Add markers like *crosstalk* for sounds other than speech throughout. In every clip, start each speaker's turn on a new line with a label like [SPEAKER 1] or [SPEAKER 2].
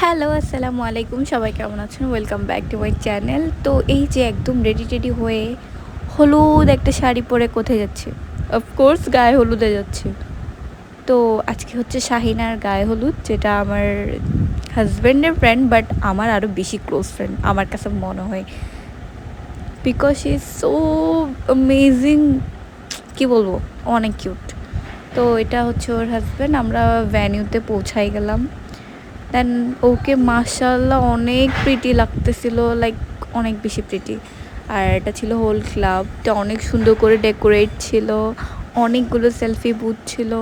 [SPEAKER 1] Hello, আসসালামু আলাইকুম। সবাই কেমন আছেন? Welcome back to my channel তো এই যে একদম রেডি টেডি হয়ে হলুদ একটা শাড়ি পরে কোথায় যাচ্ছে? অফকোর্স গায়ে হলুদে যাচ্ছে। তো আজকে হচ্ছে শাহিনার গায়ে হলুদ, যেটা আমার হাজব্যান্ডের ফ্রেন্ড বাট আমার আরও বেশি ক্লোজ ফ্রেন্ড আমার কাছে মনে হয়। বিকজ ইজ সো অ্যামেজিং কী বলব? অনেক কিউট তো এটা হচ্ছে ওর হাজব্যান্ড আমরা ভ্যানিউতে পৌঁছাই গেলাম। দেন ওকে মার্শাল্লাহ অনেক প্রিটি লাগতেছিল লাইক অনেক বেশি প্রিটি আর এটা ছিল হোল ক্লাব ক্লাবটা অনেক সুন্দর করে ডেকোরেট ছিল, অনেকগুলো সেলফি বুথ ছিল.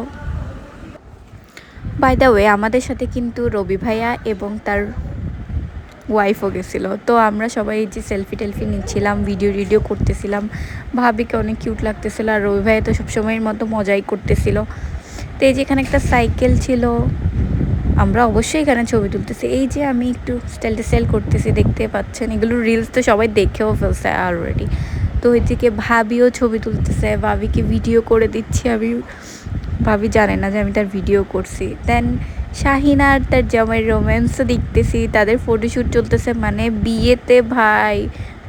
[SPEAKER 1] বাই দ্য ওয়ে আমাদের সাথে কিন্তু রবি ভাইয়া এবং তার ওয়াইফও গেছিল। তো আমরা সবাই যে সেলফি টেলফি নিচ্ছিলাম ভিডিও টিডিও করতেছিলাম। ভাবিকে অনেক কিউট লাগতেছিল আর রবি ভাইয়া তো সবসময়ের মতো মজাই করতেছিল। তো এই যে এখানে একটা সাইকেল ছিল আমরা অবশ্যই এখানে ছবি তুলতেছি। এই যে আমি একটু স্টাইলটা সেল করতেছি, দেখতে পাচ্ছেন, এগুলো রিলস তো সবাই দেখেও ফেলছে অলরেডি তো ওইদিকে ভাবিও ছবি তুলতেছে, ভাবিকে ভিডিও করে দিচ্ছি, আমি ভাবি জানে না যে আমি তার ভিডিও করছি। দেন শাহিন আর তার জামাই রোম্যান্সও দেখতেছি, তাদের ফটোশ্যুট চলতেছে মানে বিয়েতে ভাই।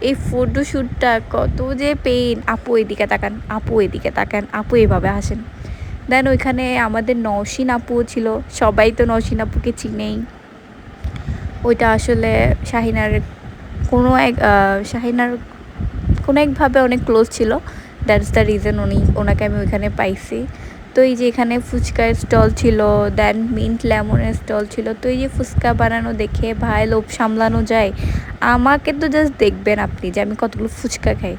[SPEAKER 1] এই ফটোশ্যুটটা কত যে পেন আপু এদিকে তাকান, আপু এদিকে তাকান, আপু এভাবে হাসেন। দেন ওইখানে আমাদের নওশিন আপুও ছিল, সবাই তো নওশিন আপুকে চিনেই। ওইটা আসলে শাহিনার কোনো এক শাহিনার কোনো একভাবে অনেক ক্লোজ ছিল। দ্যাটস দ্য রিজন উনি, ওনাকে আমি ওইখানে পাইছি। তো এই যে এখানে ফুচকার স্টল ছিল দেন মিন্ট লেমনের স্টল ছিল, তো এই যে ফুচকা বানানো দেখে ভাই লোভ সামলানো যায়। আমাকে তো জাস্ট দেখবেন আপনি যে আমি কতগুলো ফুচকা খাই।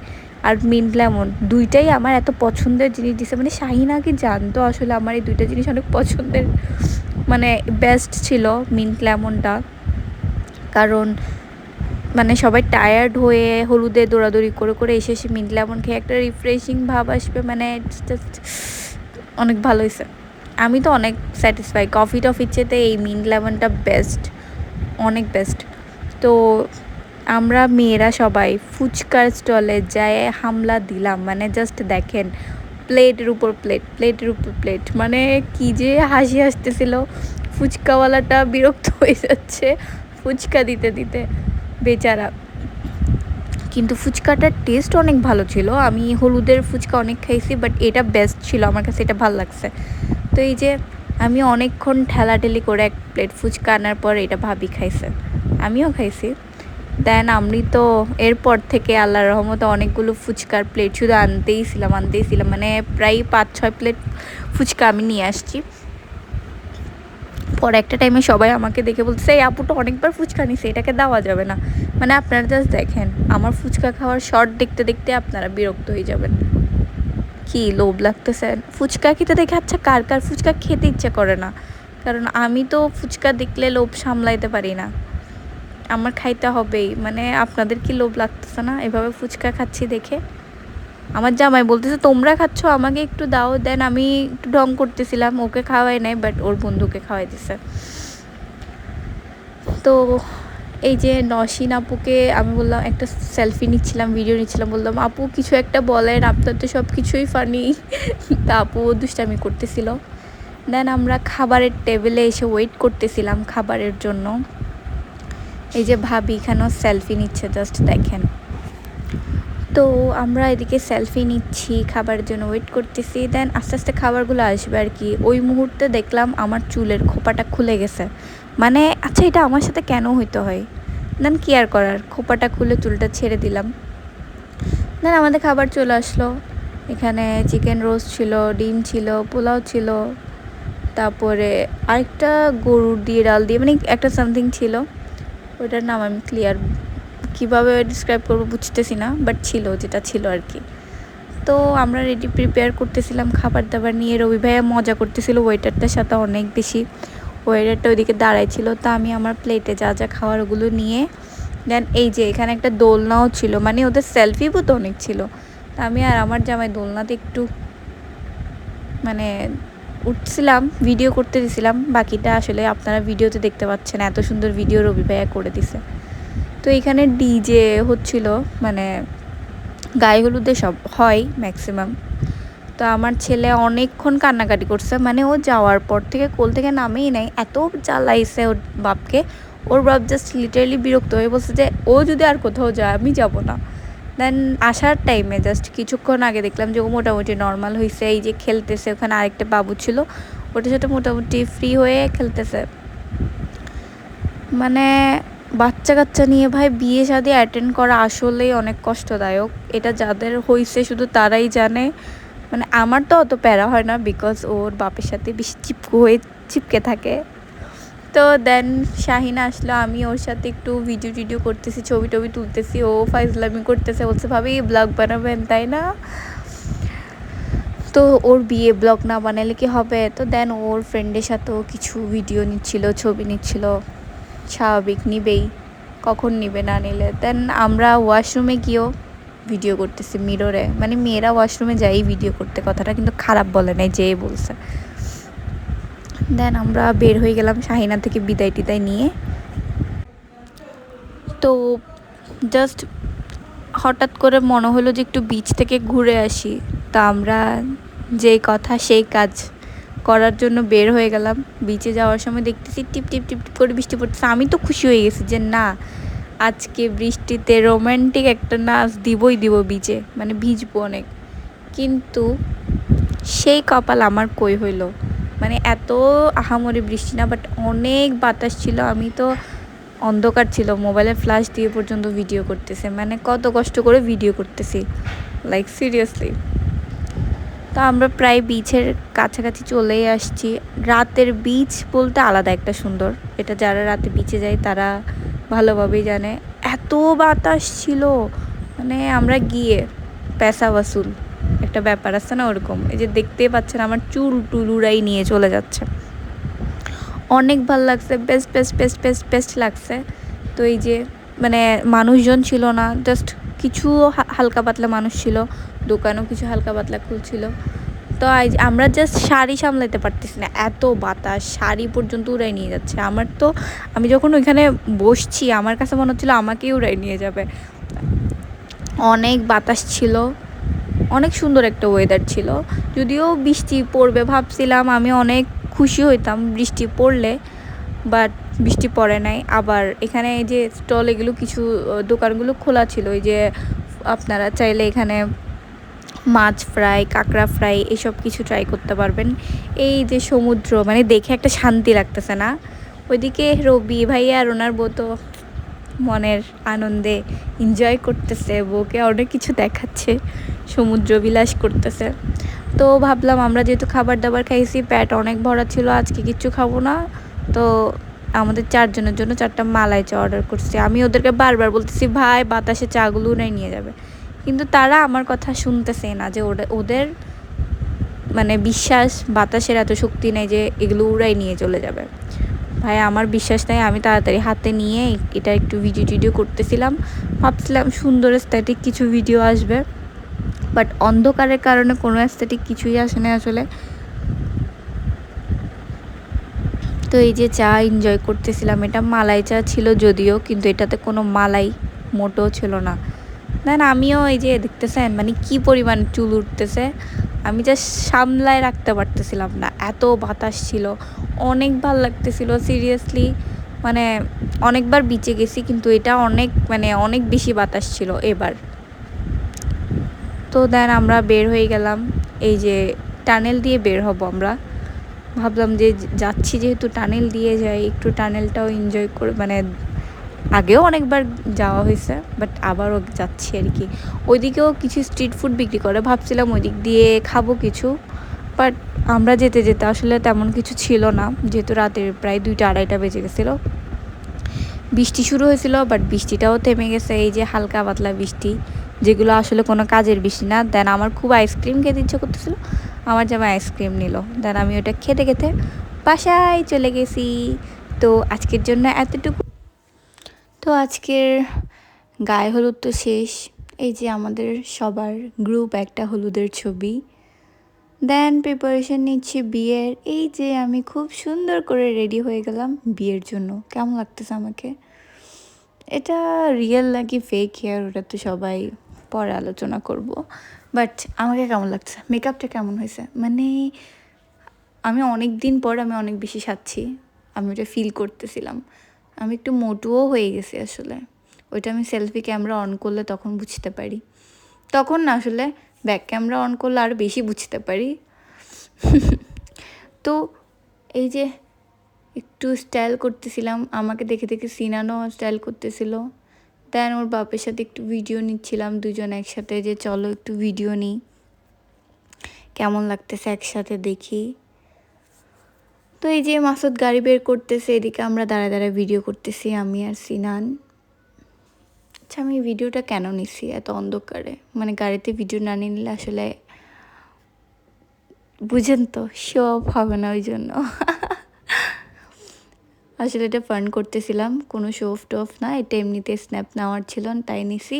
[SPEAKER 1] আর মিন্ট লেমন দুইটাই আমার এত পছন্দের জিনিস দিছে। মানে শাহিনা কি জানতো আসলে আমার এই দুইটা জিনিস অনেক পছন্দের। মানে বেস্ট ছিল মিন্ট লেমনটা কারণ মানে সবাই টায়ার্ড হয়ে হলুদে দৌড়াদৌড়ি করে করে এসে এসে মিন্ট লেমন খেয়ে একটা রিফ্রেশিং ভাব আসবে। মানে জাস্ট অনেক ভালো হয়েছে। আমি তো অনেক স্যাটিসফাই কফি টফির চেতে এই মিন্ট লেমনটা বেস্ট অনেক বেস্ট তো আমরা মেয়েরা সবাই ফুচকার স্টলে যায় হামলা দিলাম মানে জাস্ট দেখেন, প্লেটের উপর প্লেট, প্লেটের উপর প্লেট মানে কি যে হাসি আসতেছিল ফুচকাওয়ালাটা বিরক্ত *laughs* হয়ে যাচ্ছে ফুচকা দিতে দিতে, বেচারা। কিন্তু ফুচকাটার টেস্ট অনেক ভালো ছিল। আমি হলুদের ফুচকা অনেক খাইছি বাট এটা বেস্ট ছিল। আমার কাছে এটা ভালো লাগছে। তো এই যে আমি অনেকক্ষণ ঠেলাঠেলি করে এক প্লেট ফুচকা আনার পর এটা ভাবি খাইছে। আমিও খাইছি। দেন আমি তো এরপর থেকে আল্লাহর রহমতে অনেকগুলো ফুচকার প্লেট শুধু আনতেই ছিলাম আনতেই ছিলাম। মানে প্রায় পাঁচ ছয় প্লেট ফুচকা আমি নিয়ে আসছি। পর একটা টাইমে সবাই আমাকে দেখে বলছে এই আপুটা অনেকবার ফুচকা নিছে এটাকে দেওয়া যাবে না। মানে আপনারা জাস্ট দেখেন, আমার ফুচকা খাওয়ার শর্ট দেখতে দেখতে আপনারা বিরক্ত হয়ে যাবেন। কি লোভ লাগতেছে? ফুচকা খেতে দেখে আচ্ছা কার কার ফুচকা খেতে ইচ্ছে করে না? কারণ আমি তো ফুচকা দেখলে লোভ সামলাইতে পারি না। আমার খাইতে হবেই। মানে আপনাদের কি লোভ লাগতেছে না? এভাবে ফুচকা খাচ্ছি দেখে। আমার জামাই বলতেছে, তোমরা খাচ্ছ, আমাকে একটু দাও, দেন আমি একটু ঢং করতেছিলাম, ওকে খাওয়াই নাই বাট ওর বন্ধুকে খাওয়াই দিছে। তো এই যে নসিন আপুকে আমি বললাম, একটা সেলফি নিচ্ছিলাম ভিডিও নিচ্ছিলাম, বললাম, আপু, কিছু একটা বলেন, আপনার তো সব কিছুই ফানি তা আপু দুষ্টামি করতেছিল। দেন আমরা খাবারের টেবিলে এসে ওয়েট করতেছিলাম খাবারের জন্য। এই যে ভাবি এখানেও সেলফি নিচ্ছে জাস্ট দেখেন। তো আমরা এদিকে সেলফি নিচ্ছি, খাবারের জন্য ওয়েট করতেছি। দেন আস্তে আস্তে খাবারগুলো আসবে আর কি। ওই মুহূর্তে দেখলাম আমার চুলের খোপাটা খুলে গেছে। মানে আচ্ছা এটা আমার সাথে কেন হইতে হয়? দেন কি আর করার? খোপাটা খুলে চুলটা ছেড়ে দিলাম। দেন আমাদের খাবার চলে আসলো। এখানে চিকেন রোস্ট ছিল, ডিম ছিল, পোলাও ছিল। তারপরে আরেকটা গরুর দিয়ে, ডাল দিয়ে মানে একটা সামথিং ছিল। ওইটার নাম আমি ক্লিয়ার কীভাবে ডিসক্রাইব করব বুঝতেছি না বাট ছিল, যেটা ছিল আর কি। তো আমরা রেডি প্রিপেয়ার করতেছিলাম খাবার দাবার নিয়ে। রবি ভাইয়া মজা করতেছিল ওয়েটারটার সাথে অনেক বেশি। ওয়েটারটা ওইদিকে দাঁড়াই ছিল, তা আমি আমার প্লেটে যা যা খাওয়ার ওগুলো নিয়ে দেন এই যে এখানে একটা দোলনাও ছিল মানে ওদের সেলফি বুথ অনেক ছিল। তা আমি আর আমার জামাই দোলনাতে একটু মানে উঠছিলাম ভিডিও করতে দিছিলাম, বাকিটা আসলে আপনারা ভিডিওতে দেখতে পাচ্ছেন, এত সুন্দর ভিডিও রবি ভাইয়া করে দিছে। তো এখানে ডিজে হচ্ছিল মানে গায়ে হলুদে সব হয় ম্যাক্সিমাম তো আমার ছেলে অনেকক্ষণ কান্নাকাটি করছে মানে ও যাওয়ার পর থেকে কোল থেকে নামেই নেয় এত জ্বালাইছে ওর বাপকে। ওর বাপ জাস্ট লিটারেলি বিরক্ত হয়ে বলছে যে, ও যদি আর কোথাও যায়, আমি যাব না। দেন আসার টাইমে জাস্ট কিছুক্ষণ আগে দেখলাম যে ও মোটামুটি নর্মাল হয়েছে এই যে খেলতেছে, ওখানে আরেকটা বাবু ছিল, ওটার সাথে মোটামুটি ফ্রি হয়ে খেলতেছে। মানে বাচ্চা কাচ্চা নিয়ে ভাই বিয়ে শাদি অ্যাটেন্ড করা আসলেই অনেক কষ্টদায়ক। এটা যাদের হয়েছে শুধু তারাই জানে। মানে আমার তো অত প্যারা হয় না বিকজ ওর বাপের সাথে বেশি চিপকু হয়ে চিপকে থাকে। তো দেন শাহিনা আসলো, আমি ওর সাথে একটু ভিডিও টিডিও করতেছি, ছবি টবি তুলতেছি, ও ফাইজলামি করতেছে, বলছে, ভাবি ব্লগ বানাবেন, তাই না? তো ওর বিয়ে ব্লগ না বানালে কি হবে? তো দেন ওর ফ্রেন্ডের সাথেও কিছু ভিডিও নিচ্ছিল, ছবি নিচ্ছিল, স্বাভাবিক, নিবেই, কখন নিবে না নিলে? দেন আমরা ওয়াশরুমে গিয়েও ভিডিও করতেছি মিররে মানে মেয়েরা ওয়াশরুমে যাই ভিডিও করতে, কথাটা কিন্তু খারাপ বলে নাই যে বলছে। দেন আমরা বের হয়ে গেলাম শাহিনা থেকে বিদায় টিদায় নিয়ে। তো জাস্ট হঠাৎ করে মনে হলো যে একটু বিচ থেকে ঘুরে আসি। তা আমরা যেই কথা সেই কাজ করার জন্য বের হয়ে গেলাম। বিচে যাওয়ার সময় দেখতেছি টিপ টিপ টিপ টিপ করে বৃষ্টি পড়তেছে। আমি তো খুশি হয়ে গেছি যে না, আজকে বৃষ্টিতে রোম্যান্টিক একটা নাচ দিবই দিব বিচে মানে ভিজবো অনেক। কিন্তু সেই কপাল আমার কই হইল? মানে এত আহামরি বৃষ্টি না বাট অনেক বাতাস ছিল। আমি তো অন্ধকার ছিল। মোবাইলে ফ্ল্যাশ দিয়ে পর্যন্ত ভিডিও করতেছে। মানে কত কষ্ট করে ভিডিও করতেছি। লাইক সিরিয়াসলি তো আমরা প্রায় বিচের কাছাকাছি চলেই আসছি। রাতের বিচ বলতে আলাদা একটা সুন্দর। এটা যারা রাতে বিচে যায়, তারা ভালোভাবেই জানে। এত বাতাস ছিল। মানে আমরা গিয়ে পেশা ওয়াসুল একটা ব্যাপার আছে না ওরকম। এই যে দেখতেই পাচ্ছেন আমার চুল টুল উড়াই নিয়ে চলে যাচ্ছে। অনেক ভালো লাগছে best best best best best লাগছে। তো এই যে মানে মানুষজন ছিল না জাস্ট কিছু হালকা পাতলা মানুষ ছিল, দোকানও কিছু হালকা পাতলা খুলছিল। তো আমরা জাস্ট শাড়ি সামলাতে পারতেছি না, এত বাতাস, শাড়ি পর্যন্ত উড়াই নিয়ে যাচ্ছে। আমার তো, আমি যখন ওইখানে বসছি, আমার কাছে মনে হচ্ছিল আমাকেই উড়াই নিয়ে যাবে। অনেক বাতাস ছিল। অনেক সুন্দর একটা ওয়েদার ছিল। যদিও বৃষ্টি পড়বে ভাবছিলাম, আমি অনেক খুশি হইতাম বৃষ্টি পড়লে বাট বৃষ্টি পড়ে নাই। আবার এখানে এই যে স্টল এগুলো কিছু দোকানগুলো খোলা ছিল ওই যে আপনারা চাইলে এখানে মাছ ফ্রাই, কাঁকড়া ফ্রাই এসব কিছু ট্রাই করতে পারবেন। এই যে সমুদ্র মানে দেখে একটা শান্তি লাগতেছে না। ওইদিকে রবি ভাই আর ওনার বউ তো মনের আনন্দে এনজয় করতেছে, বউকে অনেক কিছু দেখাচ্ছে। সমুদ্র বিলাস করতেছে। তো ভাবলাম আমরা যেহেতু খাবার দাবার খাইছি প্যাট অনেক ভরা ছিল, আজকে কিচ্ছু খাব না। তো আমাদের চারজনের জন্য চারটা মালাই চা অর্ডার করছি। আমি ওদেরকে বারবার বলতেছি, ভাই, বাতাসে চাগুলো নাই নিয়ে যাবে। কিন্তু তারা আমার কথা শুনতেছে না যে ওদের মানে বিশ্বাস, বাতাসের এত শক্তি নেই যে এগুলো উড়াই নিয়ে চলে যাবে। ভাই, আমার বিশ্বাস নাই, আমি তাড়াতাড়ি হাতে নিয়ে এটা একটু ভিডিও টিডিও করতেছিলাম। ভাবছিলাম সুন্দর স্থেটিক কিছু ভিডিও আসবে। বাট অন্ধকারের কারণে কোনো অ্যাস্থেটিক কিছুই আসে না আসলে। তো এই যে চা এনজয় করতেছিলাম, এটা মালাই চা ছিল যদিও, কিন্তু এটাতে কোনো মালাই মোটো ছিল না। দেন আমিও এই যে দেখতেছেন মানে কি পরিমাণ চুল উঠতেছে, আমি যা সামলায় রাখতে পারতেছিলাম না। এত বাতাস ছিল, অনেক ভালো লাগতেছিল সিরিয়াসলি মানে অনেকবার বিচে গেছি, কিন্তু এটা অনেক মানে অনেক বেশি বাতাস ছিল এবার। তো দেন আমরা বের হয়ে গেলাম। এই যে টানেল দিয়ে বের হব আমরা। ভাবলাম যে যাচ্ছি যেহেতু টানেল দিয়ে যাই, একটু টানেলটাও এনজয় করে মানে আগেও অনেকবার যাওয়া হয়েছে বাট আবারও যাচ্ছি আর কি। ওইদিকেও কিছু স্ট্রিট ফুড বিক্রি করে, ভাবছিলাম ওই দিক দিয়ে খাব কিছু বাট আমরা যেতে যেতে আসলে তেমন কিছু ছিল না, যেহেতু রাতের প্রায় দুইটা আড়াইটা বেজে গেছিল। বৃষ্টি শুরু হয়েছিল বাট বৃষ্টিটাও থেমে গেছে, এই যে হালকা পাতলা বৃষ্টি। যেগুলো আসলে কোনো কাজের বেশি না। দেন আমার খুব আইসক্রিম খেতে ইচ্ছে করতেছিল। আমার জামা আইসক্রিম নিল। দেন আমি ওটা খেতে খেতে বাসায় চলে গেছি। তো আজকের জন্য এতটুকু। তো আজকের গায়ে হলুদ তো শেষ। এই যে আমাদের সবার গ্রুপ একটা হলুদের ছবি। দেন প্রিপারেশন নিচ্ছি বিয়ের। এই যে আমি খুব সুন্দর করে রেডি হয়ে গেলাম বিয়ের জন্য। কেমন লাগতেছে আমাকে? এটা রিয়েল নাকি ফেক হেয়ার ওটা তো সবাই পরে আলোচনা করব। বাট আমাকে কেমন লাগছে? মেকআপটা কেমন হয়েছে? মানে আমি অনেক দিন পর আমি অনেক বেশি সাজছি। আমি ওটা ফিল করতেছিলাম। আমি একটু মোটুও হয়ে গেছি আসলে। ওইটা আমি সেলফি ক্যামেরা অন করলে তখন বুঝতে পারি। তখন না আসলে ব্যাক ক্যামেরা অন করলে আরও বেশি বুঝতে পারি। *laughs* তো এই যে একটু স্টাইল করতেছিলাম। আমাকে দেখে দেখে সিনানো স্টাইল করতেছিল। দেন ওর বাপের সাথে একটু ভিডিও নিচ্ছিলাম দুজন একসাথে যে চলো একটু ভিডিও নিই। কেমন লাগতেছে একসাথে দেখি। তো এই যে মাসুদ গাড়ি বের করতেছে, এদিকে আমরা দাঁড়ায় দাঁড়ায় ভিডিও করতেছি, আমি আর সিনান। আচ্ছা আমি ভিডিওটা কেন নিছি? এত অন্ধকারে। মানে গাড়িতে ভিডিও না নিলে আসলে বুঝেন তো শো অফ হবে না ওই জন্য। *laughs* আসলে এটা ফান করতেছিলাম। কোনো শো অফ টফ না, এটা এমনিতে স্ন্যাপ নেওয়ার ছিল তাই নিছি।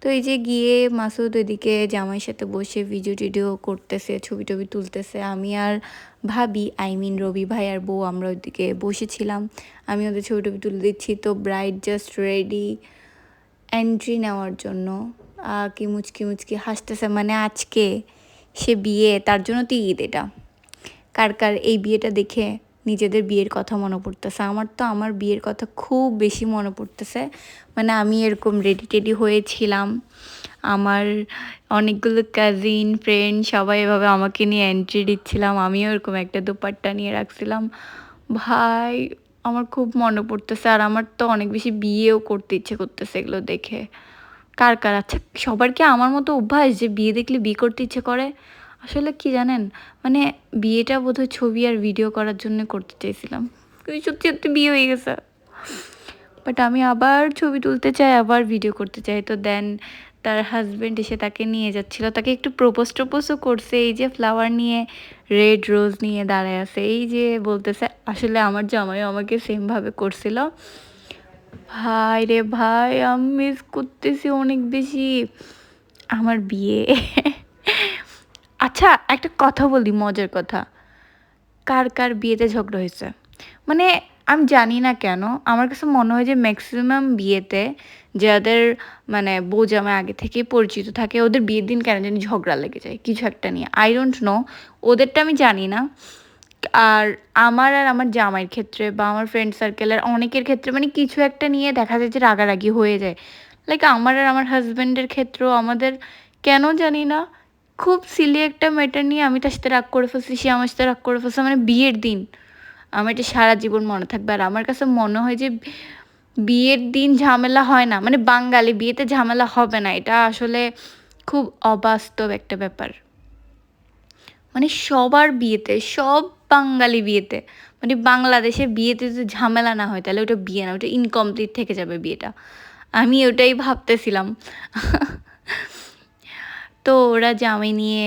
[SPEAKER 1] তো এই যে গিয়ে মাসুদ ওইদিকে জামাইয়ের সাথে বসে ভিডিও টিডিও করতেছে, ছবি টবি তুলতেছে, আমি আর ভাবি আই মিন রবি ভাই আর বউ আমরা ওইদিকে বসেছিলাম। আমি ওদের ছবি টবি তুলে দিচ্ছি, তো ব্রাইড জাস্ট রেডি এন্ট্রি নেওয়ার জন্য। কি মুচকি মুচকি হাসতেছে মানে আজকে সে বিয়ে, তার জন্য তো ঈদ এটা। কার কার এই বিয়েটা দেখে নিজেদের বিয়ের কথা মনে পড়তেছে। আমার তো আমার বিয়ের কথা খুব বেশি মনে পড়তেছে। মানে আমি এরকম রেডি টেডি হয়েছিলাম। আমার অনেকগুলো কাজিন ফ্রেন্ড সবাই এভাবে আমাকে নিয়ে এন্ট্রি দিচ্ছিলাম। আমিও এরকম একটা দুপাট্টা নিয়ে রাখছিলাম। ভাই, আমার খুব মনে পড়তেছে। আর আমার তো অনেক বেশি বিয়েও করতে ইচ্ছে করতেছে এগুলো দেখে। কার কার আচ্ছা সবার কি আমার মতো অভ্যাস যে বিয়ে দেখলে বিয়ে করতে ইচ্ছে করে? আসলে কি জানেন? মানে বিয়েটা বোধহয় ছবি আর ভিডিও করার জন্য করতে চাইছিলাম। সত্যি সত্যি বিয়ে হয়ে গেছে। বাট আমি আবার ছবি তুলতে চাই, আবার ভিডিও করতে চাই। তো দেন তার হাজব্যান্ড এসে তাকে নিয়ে যাচ্ছিল। তাকে একটু প্রপোজ টোপোজও করছে। এই যে ফ্লাওয়ার নিয়ে রেড রোজ নিয়ে দাঁড়ায় আছে। এই যে বলতেছে, আসলে আমার জামাইও আমাকে সেমভাবে করছিল। ভাই রে ভাই, আমি মিস করতেছি অনেক বেশি। আমার বিয়ে। আচ্ছা একটা কথা বলি, মজার কথা। কার কার বিয়েতে ঝগড়া হয়েছে? মানে আমি জানি না কেন, আমার কাছে মনে হয় যে ম্যাক্সিমাম বিয়েতে যাদের মানে বউ জামাই আগে থেকে পরিচিত থাকে, ওদের বিয়ের দিন কেন জানি ঝগড়া লেগে যায়, কিছু একটা নিয়ে। আই ডোন্ট নো ওদেরটা আমি জানি না। আর আমার আর আমার জামাইয়ের ক্ষেত্রে বা আমার ফ্রেন্ড সার্কেলের অনেকের ক্ষেত্রে মানে কিছু একটা নিয়ে দেখা যায় যে রাগারাগি হয়ে যায়। লাইক আমার আর আমার হাজব্যান্ডের ক্ষেত্রেও আমাদের কেন জানি না খুব সিলি একটা ম্যাটার নিয়ে আমি তার সাথে রাগ করে ফেলছি, সে আমার সাথে রাগ করে ফেলছে। মানে বিয়ের দিন, আমার এটা সারা জীবন মনে থাকবে। আর আমার কাছে মনে হয় যে বিয়ের দিন ঝামেলা হয় না মানে বাঙালি বিয়েতে ঝামেলা হবে না। এটা আসলে খুব অবাস্তব একটা ব্যাপার। মানে সবার বিয়েতে, সব বাঙালি বিয়েতে মানে বাংলাদেশে বিয়েতে যদি ঝামেলা না হয়, তাহলে ওটা বিয়ে না, ওটা ইনকমপ্লিট থেকে যাবে বিয়েটা। আমি ওটাই ভাবতেছিলাম। তো ওরা জামাই নিয়ে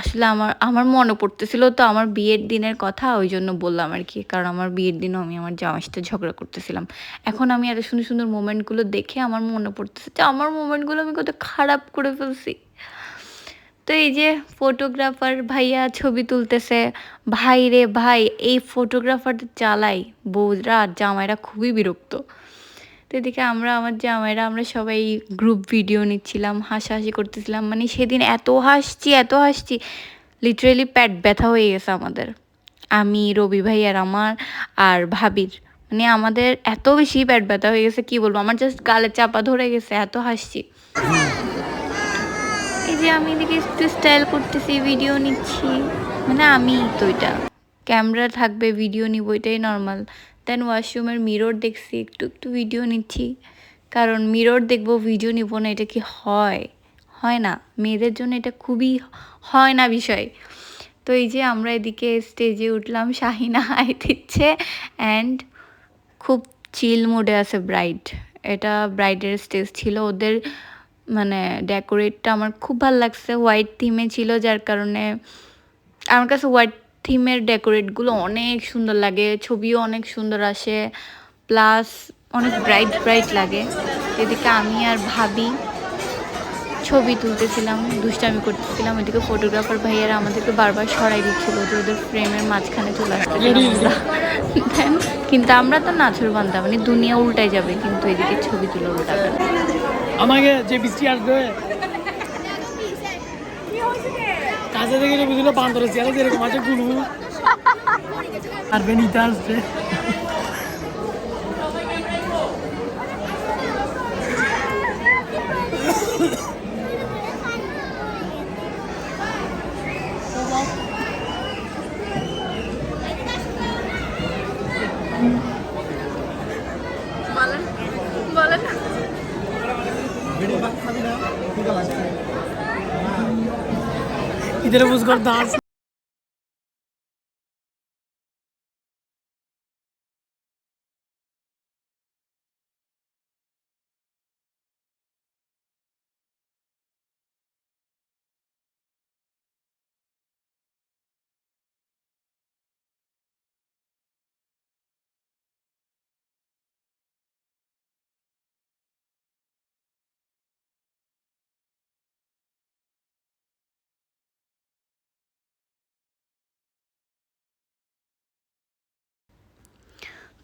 [SPEAKER 1] আসলে আমার আমার মনে পড়তেছিল তো আমার বিয়ের দিনের কথা, ওই জন্য বললাম আর কি। কারণ আমার বিয়ের দিনও আমি আমার জামাইয়ের সাথে ঝগড়া করতেছিলাম। এখন আমি এত সুন্দর সুন্দর মোমেন্টগুলো দেখে আমার মনে পড়তেছে যে আমার মোমেন্টগুলো আমি কত খারাপ করে ফেলছি। তো এই যে ফটোগ্রাফার ভাইয়া ছবি তুলতেছে, ভাই রে ভাই, এই ফটোগ্রাফারদের চালাই বউরা আর জামাইরা খুবই বিরক্ত। তো এদিকে আমরা, আমার জামাইরা, আমরা সবাই গ্রুপ ভিডিও নিচ্ছিলাম, হাসাহাসি করতেছিলাম। মানে সেদিন এত হাসছি এত হাসছি লিটারেলি প্যাট ব্যথা হয়ে গেছে আমাদের। আমি, রবি ভাই আর আমার, আর ভাবির। মানে আমাদের এত বেশি প্যাট ব্যথা হয়ে গেছে, কি বলব? আমার জাস্ট গালে চাপা ধরে গেছে, এত হাসছি। এই যে আমি এদিকে একটু স্টাইল করতেছি ভিডিও নিচ্ছি। মানে আমি তো এটা। ক্যামেরা থাকবে ভিডিও নিব, এটাই নর্মাল দেন ওয়াশরুমের মিরর দেখছি, একটু একটু ভিডিও নিচ্ছি। কারণ মিরর দেখব ভিডিও নিব না, এটা কি হয়? হয় না। মেয়েদের জন্য এটা খুবই হয় না বিষয়। তো এই যে আমরা এদিকে স্টেজে উঠলাম, শাহিনা হাই দিচ্ছে অ্যান্ড খুব চিল মোডে আছে ব্রাইড এটা ব্রাইডের স্টেজ ছিল, ওদের মানে ডেকোরেটটা আমার খুব ভালো লাগছে। হোয়াইট থিমে ছিল, যার কারণে, আমার কাছে হোয়াইট থিমের ডেকোরেটগুলো অনেক সুন্দর লাগে ছবিও অনেক সুন্দর আসে প্লাস অনেক ব্রাইট ব্রাইট লাগে। এদিকে আমি আর ভাবি ছবি তুলতেছিলাম দুষ্টামি করতেছিলাম ওইদিকে ফটোগ্রাফার ভাইয়ারা আমাদেরকে বারবার সরাই দিচ্ছিল যে ওদের ফ্রেমের মাঝখানে চলে আসতে Then, কিন্তু আমরা তো নাচুর বান্ধা মানে দুনিয়া উল্টাই যাবে কিন্তু এদিকে ছবি তুলে উল্টাবে
[SPEAKER 2] আমাকে যে বৃষ্টি আসবে কাছে গেলে বুঝলো বান্দরের চেয়ারে যেরকম আছে গুলু আর বেনিতে আসছে। ঈদের বুঝ কর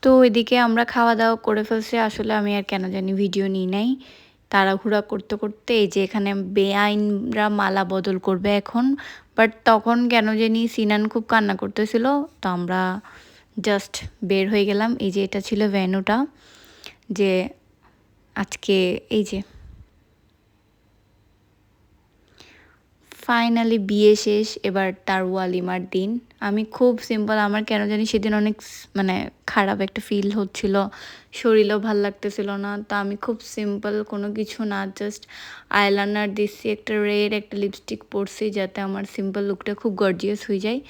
[SPEAKER 1] তো এদিকে আমরা খাওয়া দাওয়া করে ফেলছি। আসলে আমি আর কেন জানি ভিডিও নিই নাই। তাড়াহুড়া করতে করতে এই যে এখানে বেআইনরা মালা বদল করবে এখন। বাট তখন কেন জানি সিনান খুব কান্না করতেছিল। তো আমরা জাস্ট বের হয়ে গেলাম। এই যে এটা ছিল ভ্যানুটা যে আজকে এই যে ফাইনালি বিয়ে শেষ, এবার তার ওয়ালিমার দিন। আমি খুব সিম্পল আমার কেন জানি সেদিন অনেক মানে খারাপ একটা ফিল হচ্ছিল। শরীরও ভালো লাগতেছিল না, তা আমি খুব সিম্পল কোনো কিছু না জাস্ট আইলাইনার দিচ্ছি, একটা রেড একটা লিপস্টিক পরছি, যাতে আমার সিম্পল লুকটা খুব গর্জিয়াস হয়ে যায়।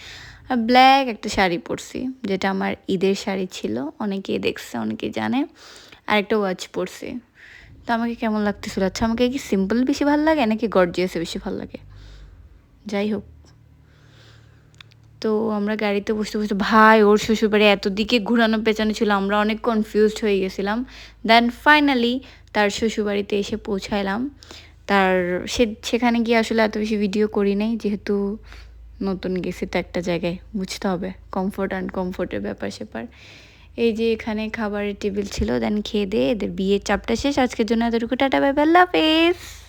[SPEAKER 1] আর ব্ল্যাক একটা শাড়ি পরছি, যেটা আমার ঈদের শাড়ি ছিল অনেকেই দেখছে অনেকেই জানে। আর একটা ওয়াচ পরছি। তো আমাকে কেমন লাগতেছিল? আচ্ছা আমাকে কি সিম্পল বেশি ভালো লাগে, নাকি গর্জিয়াসে বেশি ভালো লাগে? যাই হোক তো আমরা গাড়িতে বসতে বসতে, ভাই, ওর শ্বশুরবাড়ি এত দিকে ঘুরানো পেঁচানো ছিল, আমরা অনেক কনফিউজড হয়ে গেছিলাম। দেন ফাইনালি তার শ্বশুরবাড়িতে এসে পৌঁছাইলাম। তার, সে, সেখানে গিয়ে আসলে এত বেশি ভিডিও করি নাই, যেহেতু নতুন গেছি তো একটা জায়গায়, বুঝতে হবে। কমফোর্ট অ্যান্ড কমফোর্টের ব্যাপার স্যাপার। এই যে এখানে খাবারের টেবিল ছিল দেন খেয়ে দিয়ে এদের বিয়ের চাপটা শেষ। আজকের জন্য এতটুকু, টাটা আল্লাহ হাফেজ